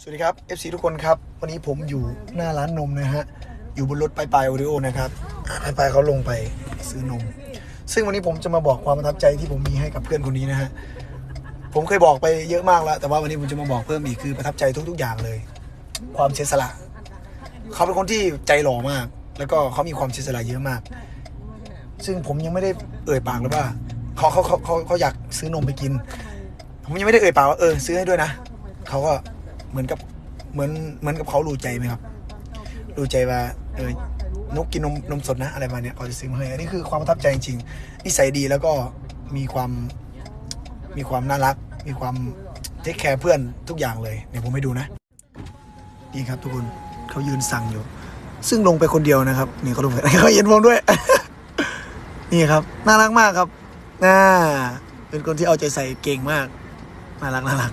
สวัสดีครับ FC ทุกคนครับ วันนี้ผมอยู่หน้าร้านนมนะฮะ อยู่บนรถไปไปโอริโอนะครับไปไปเขาลงไปซื้อนม ซึ่งวันนี้ผมจะมาบอกความประทับใจที่ผมมีให้กับเพื่อนคนนี้นะฮะ ผมเคยบอกไปเยอะมากแล้ว แต่ว่าวันนี้ผมจะมาบอกเพิ่มอีกคือประทับใจทุก ๆ อย่างเลย ความเสียสละ เขาเป็นคนที่ใจหล่อมาก แล้วก็เขามีความเสียสละเยอะมาก ซึ่งผมยังไม่ได้เอ่ยปากเลยว่าเขาเขาเขาเขาเขาอยากซื้อนมไปกิน ผมยังไม่ได้เอ่ยปากว่าเออซื้อให้ด้วยนะเขาก็ เหมือนกับเหมือนเหมือนกับเขารู้ใจไหมครับ รู้ใจว่าเออนกกินนมนมสดนะอะไรมาเนี่ยเขาจะซื้อมาให้อันนี้คือความประทับใจจริงๆนิสัยดีแล้วก็มีความมีความน่ารัก มีความเทคแคร์เพื่อนทุกอย่างเลยเดี๋ยวผมให้ดูนะนี่ครับทุกคนเขายืนสั่งอยู่ ซึ่งลงไปคนเดียวนะครับนี่เขาลงไปเขาเห็นผมด้วย นี่ครับ น่ารักมากครับน่าเป็นคนที่เอาใจใส่เก่งมากน่ารักน่ารัก